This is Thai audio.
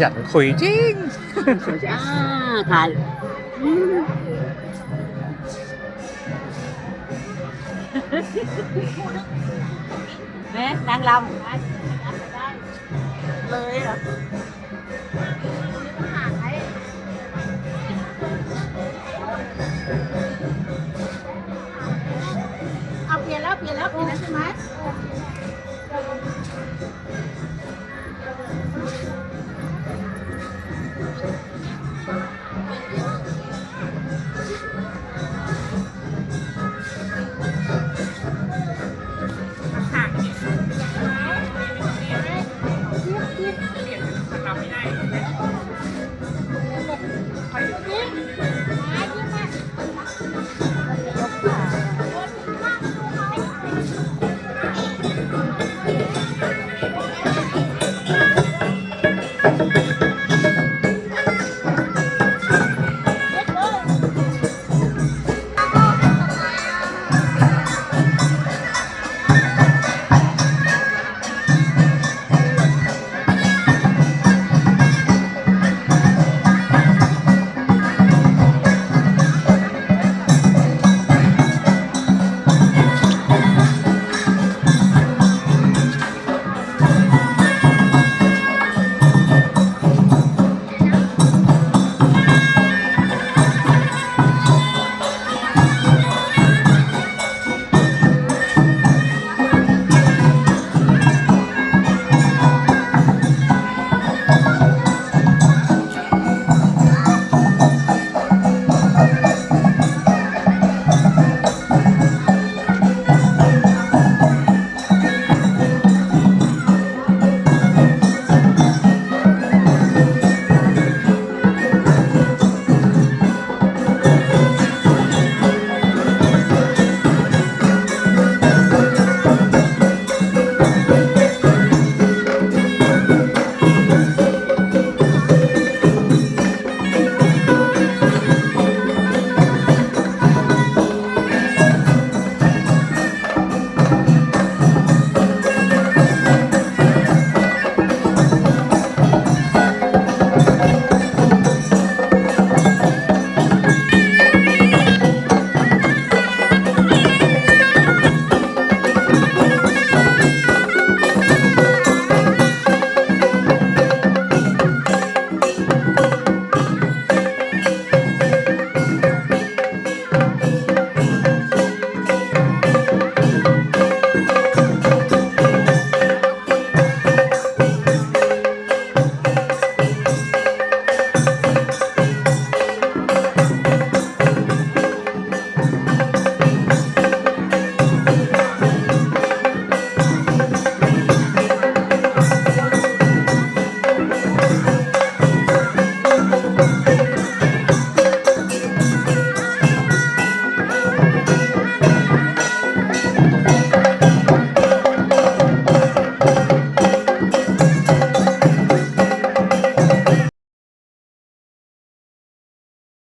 ขยันคุยจริงอ่าถ่ายแม่นางลำเลยเหรอ